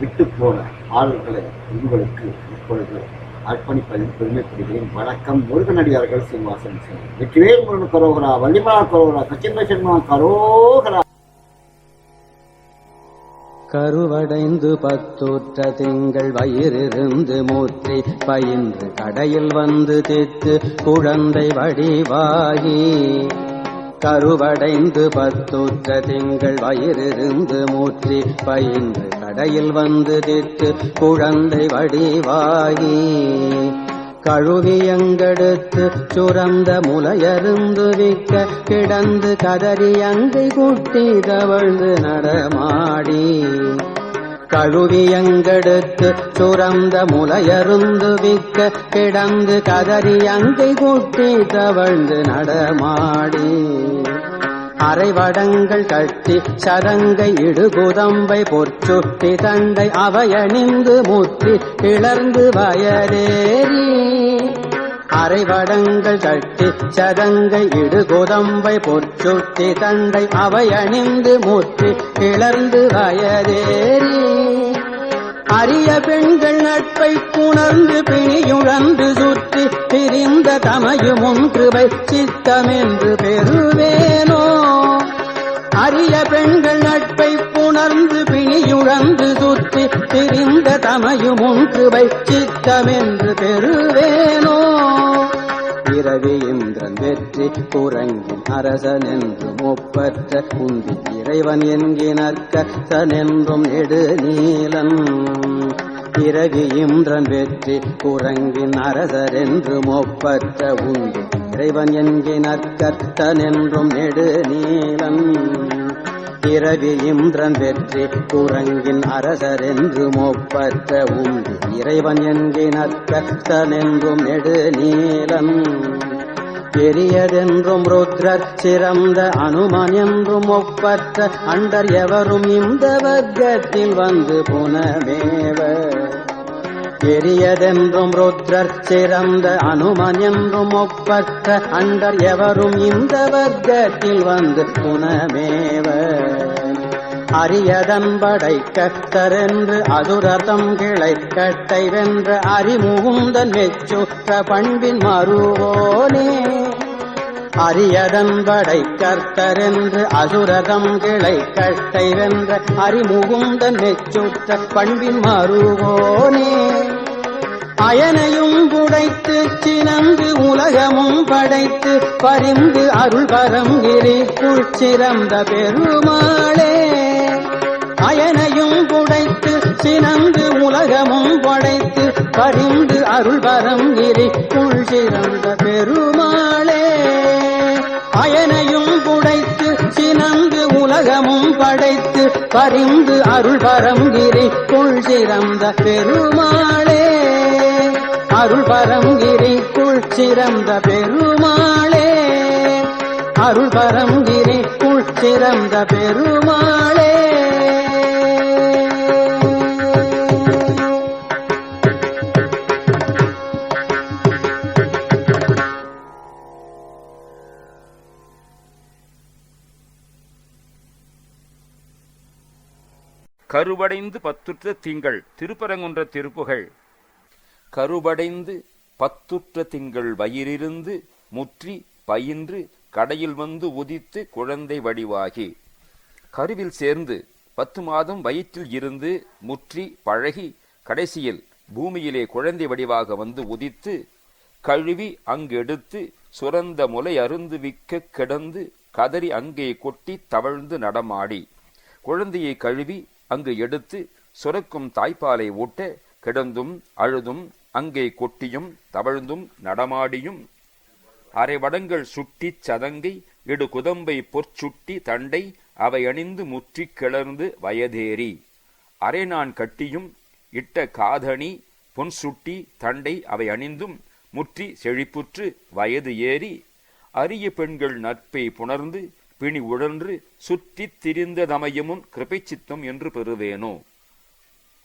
விட்டு போன ஆளுகளை உங்களுக்கு இப்பொழுது அர்ப்பணிப்பதில் பெருமைப்படுகிறேன். வணக்கம் முருகனடியார்கள் சீனிவாசன் சிங் வெற்றிவேல் முருகன் கரோகரா வள்ளிமலா கரோகரா கச்சிந்த சர்மா கரோகரா. கருவடைந்து பத்தூற்ற திங்கள் வயிறிருந்து மூற்றி பயின்று கடையில் வந்து தித்து குழந்தை வடிவாகி. கருவடைந்து பத்தூற்ற திங்கள் வயிறிருந்து மூற்றி பயின்று கடையில் வந்து தித்து குழந்தை வடிவாகி கழுவியங்கெடுத்து சுரந்த முலையருந்து விக்க கிடந்து கதறி அங்கை குட்டி தவழ்ந்து நடமாடி கழுவியங்கெடுத்து சுரந்த முலையருந்து விக்க கிடந்து கதறி அங்கை குட்டி தவழ்ந்து நடமாடி. அரைவடங்கள் கட்டி சரங்கை இடுகுதம்பை பொற்சுட்டி தந்தை அவையணிந்து முற்றி கிளர்ந்து வயரேறி அரைவடங்கள் கட்டி சதங்கை இடுகுதம்பை பொற்சுட்டி தந்தை அவையணிந்து முற்றி கிளர்ந்து வயதேறி பெண்கள் நட்பை புணர்ந்து பிணியுழந்து சுற்றி பிரிந்த தமையும் கிருபை சித்தமென்று பெறுவேனோ. அரிய பெண்கள் நட்பை புணர்ந்து பிணியுழந்து சுற்றி பிரிந்த தமையும் கிருபை சித்தமென்று பெறுவேனோ. இரவி இந்திரன் வெற்றி குரங்கின் அரசன் என்றும் ஒப்பற்ற குந்தி இறைவன் என்கினற்கற்றனென்றும் நெடு நீலன் பிறகு இந்திரன் வெற்றி குரங்கின் அரசர் என்று மொப்பற்ற உண்டு இறைவன் என்கினற்கற்றனென்றும் நெடு நீலன் இரவி இந்திரன் வெற்றி குரங்கின் அரசர் என்று மொப்பற்ற உண்டு இறைவன் என்கினற்கற்றனென்றும் நெடு நீலன் பெரியதென்றும் ருத்ரர் சிறந்த அனுமன் என்றும் ஒப்பற்ற அண்டர் எவரும் இந்த வர்க்கத்தில் வந்து புனமேவர். பெரியதென்றும் ருத்ரர் சிறந்த அனுமன் என்றும் ஒப்பற்ற அண்டர் எவரும் இந்த வர்க்கத்தில் வந்து புனமேவ அரியதன் படை கட்டரென்று அதுரதம் கிளை கட்டை வென்ற அறிமுகுந்தன் மெச்சுற்ற பண்பின் மறுவோனே. அரியதன் படை கர்த்தரென்று அசுரதம் கிளை கட்டை வென்ற அறிமுகுந்தன் மெச்சுற்ற பண்பின் மறுவோனே. அயனையும் புடைத்து சினந்து உலகமும் படைத்து பரிந்து அருள் பரம் கிரிக்குள் சிறந்த பெருமாளே. அயனையும் புடைத்து சினந்து உலகமும் படைத்து பரிந்து அருள் பரம் கிரிக்குள் சிறந்த பெருமாளே. அயனையும் புடைத்து சினந்து உலகமும் படைத்து பரிந்து அருள் பரங்கிரி குள் சிறந்த பெருமாளே. அருள் பரங்கிரி குள் சிறந்த பெருமாளே. அருள் பரங்கிரி குள் சிறந்த பெருமாளே. கருவடைந்து பத்துற்ற திங்கள் திருப்பரங்குன்ற திருப்புகழ். கருவடைந்து பத்துற்ற திங்கள் வயிறிருந்து முற்றி பயின்று கடையில் வந்து உதித்து குழந்தை வடிவாகி. கருவில் சேர்ந்து பத்து மாதம் வயிற்றில் இருந்து முற்றி பழகி கடைசியில் பூமியிலே குழந்தை வடிவாக வந்து உதித்து கழுவி அங்கெடுத்து சுரந்த முலை அருந்து விக்க கிடந்து கதறி அங்கே கொட்டி தவழ்ந்து நடமாடி. குழந்தையை கழுவி அங்கு எடுத்து சுரக்கும் தாய்ப்பாலை ஊட்ட கிடந்தும் அழுதும் அங்கே கொட்டியும் தவழ்ந்தும் நடமாடியும் அரைவடங்கள் சுட்டிச் சதங்கை இடு குதம்பை பொற்சுட்டி தண்டை அவை அணிந்து முற்றிக் கிளர்ந்து வயதேறி. அரை நான் கட்டியும் இட்ட காதணி பொன் சுட்டி தண்டை அவை அணிந்தும் முற்றி செழிப்புற்று வயது ஏறி. அரிய பெண்கள் நட்பை புணர்ந்து பிணி உழன்று சுற்றித் திரிந்ததமையமும் கிருபை சித்தம் என்று பெறுவேனோ?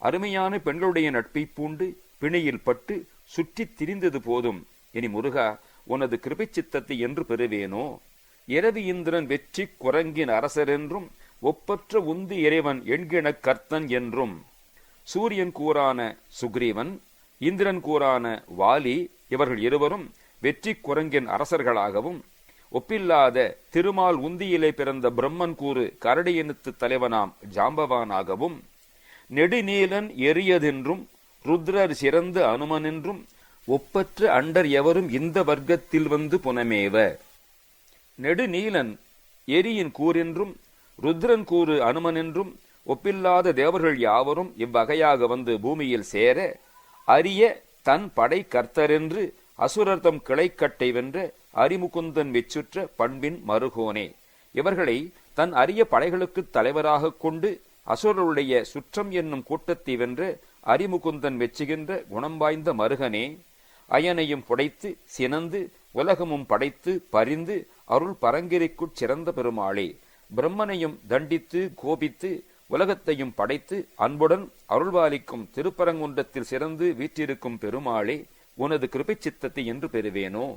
அருமையான பெண்களுடைய நட்பை பூண்டு பிணையில் பட்டு சுற்றித் திரிந்தது போதும். இனி முருகா உனது கிருபை சித்தத்தை என்று பெறுவேனோ? இரவி இந்திரன் வெற்றி குரங்கின் அரசரென்றும் ஒப்பற்ற உந்து இறைவன் எண்கிண கர்த்தன் என்றும். சூரியன் கூறான சுக்ரீவன் இந்திரன் கூறான வாலி இவர்கள் இருவரும் வெற்றி குரங்கின் அரசர்களாகவும் ஒப்பில்லாத திருமால் உந்தியிலே பிறந்த பிரம்மன் கூறு கரடியினத்து தலைவனாம் ஜாம்பவானாகவும் நெடுநீலன் எரியதென்றும் ருத்ரர் சிறந்த அனுமனென்றும் ஒப்பற்ற அண்டர் எவரும் இந்த வர்க்கத்தில் வந்து புனமேவ. நெடுநீலன் எரியின் கூறென்றும் ருத்ரன் கூறு அனுமனென்றும் ஒப்பில்லாத தேவர்கள் யாவரும் இவ்வகையாக வந்து பூமியில் சேர அரிய தன் படை கர்த்தரென்று அசுரர்தம் கிளைக்கட்டை வென்ற அரிமுகுந்தன் வெச்சுற்ற பண்பின் மருகோனே. இவர்களை தன் அரிய படைகளுக்குத் தலைவராகக் கொண்டு அசுரருடைய சுற்றம் என்னும் கூட்டத்தை வென்ற அரிமுகுந்தன் வெச்சுகின்ற குணம் வாய்ந்த மருகனே அயனையும் புடைத்து சினந்து உலகமும் படைத்து பரிந்து அருள் பரங்கிரிக்குட் சிறந்த பெருமாளே பிரம்மனையும் தண்டித்து கோபித்து உலகத்தையும் படைத்து அன்புடன் அருள்வாலிக்கும் திருப்பரங்குன்றத்தில் சிறந்து வீற்றிருக்கும் பெருமாளே உனது கிருபை சித்தத்தை என்று பெறுவேனோ?